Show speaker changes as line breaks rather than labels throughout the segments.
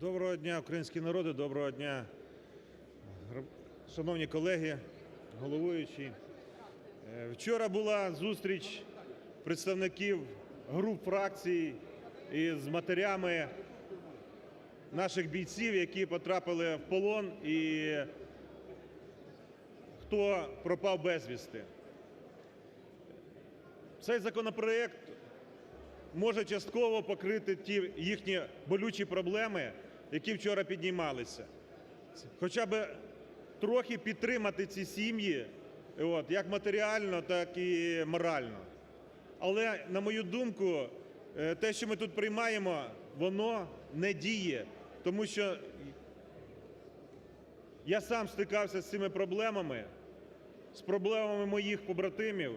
Доброго дня, українські народи, доброго дня, шановні колеги, головуючий. Е, Вчора була зустріч представників груп фракцій із матерями наших бійців, які потрапили в полон і хто пропав безвісти. Цей законопроект може частково покрити ті їхні болючі проблеми, які вчора піднімалися. Хоча б трохи підтримати ці сім'ї, як матеріально, так і морально. Але, на мою думку, е, те, що ми тут приймаємо, воно не діє, тому що я сам стикався з цими проблемами, з проблемами моїх побратимів.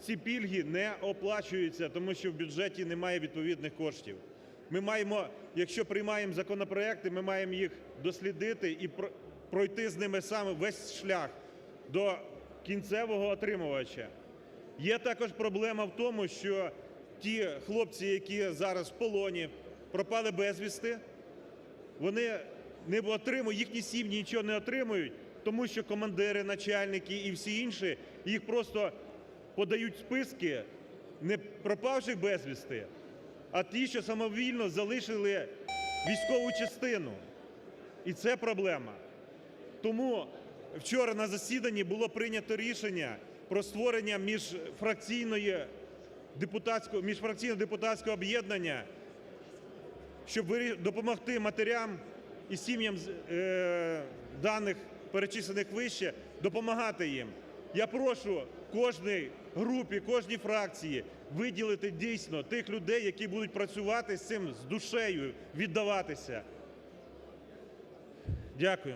Ці пільги не оплачуються, тому що в бюджеті немає відповідних коштів. Ми маємо, якщо приймаємо законопроекти, ми маємо їх дослідити і пройти з ними саме весь шлях до кінцевого отримувача. Є також проблема в тому, що ті хлопці, які зараз в полоні, пропали безвісти, вони не отримують, їхні сім'ї нічого не отримують, тому що командири, начальники і всі інші їх просто подають списки не пропавших безвісти, а ті, що самовільно залишили військову частину. І це проблема. Тому вчора на засіданні було прийнято рішення про створення міжфракційного депутатського об'єднання щоб допомогти матерям і сім'ям е, даних перечислених вище, допомагати їм. Я прошу кожній групі, кожній фракції виділити дійсно тих людей, які будуть працювати з цим з душею, віддаватися. Дякую.